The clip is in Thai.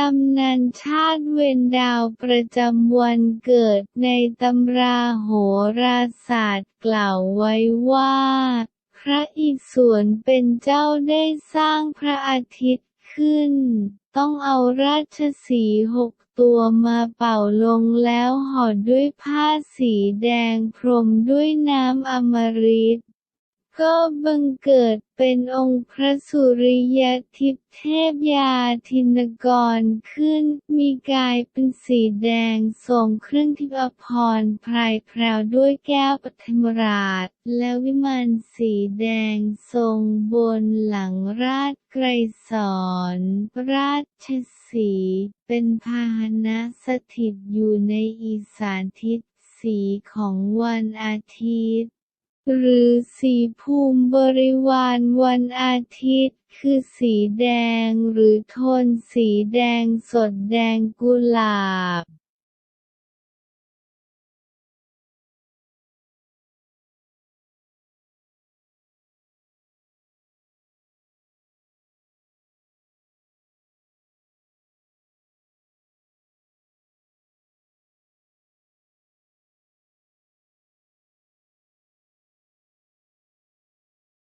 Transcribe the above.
ตำนานชาติเวรดาวประจำวันเกิดในตำราโหราศาสตร์กล่าวไว้ว่า พระอิศวรเป็นเจ้าได้สร้างพระอาทิตย์ขึ้น ต้องเอาราชสีห์หกตัวมาเป่าลงแล้วห่อด้วยผ้าสีแดงพรมด้วยน้ำอมฤต ก็บังเกิดเป็นองค์พระสุริยทิพเทพยาธินกรขึ้น มีกายเป็นสีแดงทรงเครื่องทิพย์อภรพรายแพรวด้วยแก้วปฐมราช และวิมานสีแดงทรงบนหลังราชไกรสอนราชสีเป็นพาหนะสถิตอยู่ในอีสานทิศสีของวันอาทิตย์ หรือสีภูมิบริวารวันอาทิตย์ คือสีแดงหรือโทนสีแดงสดแดงกุหลาบ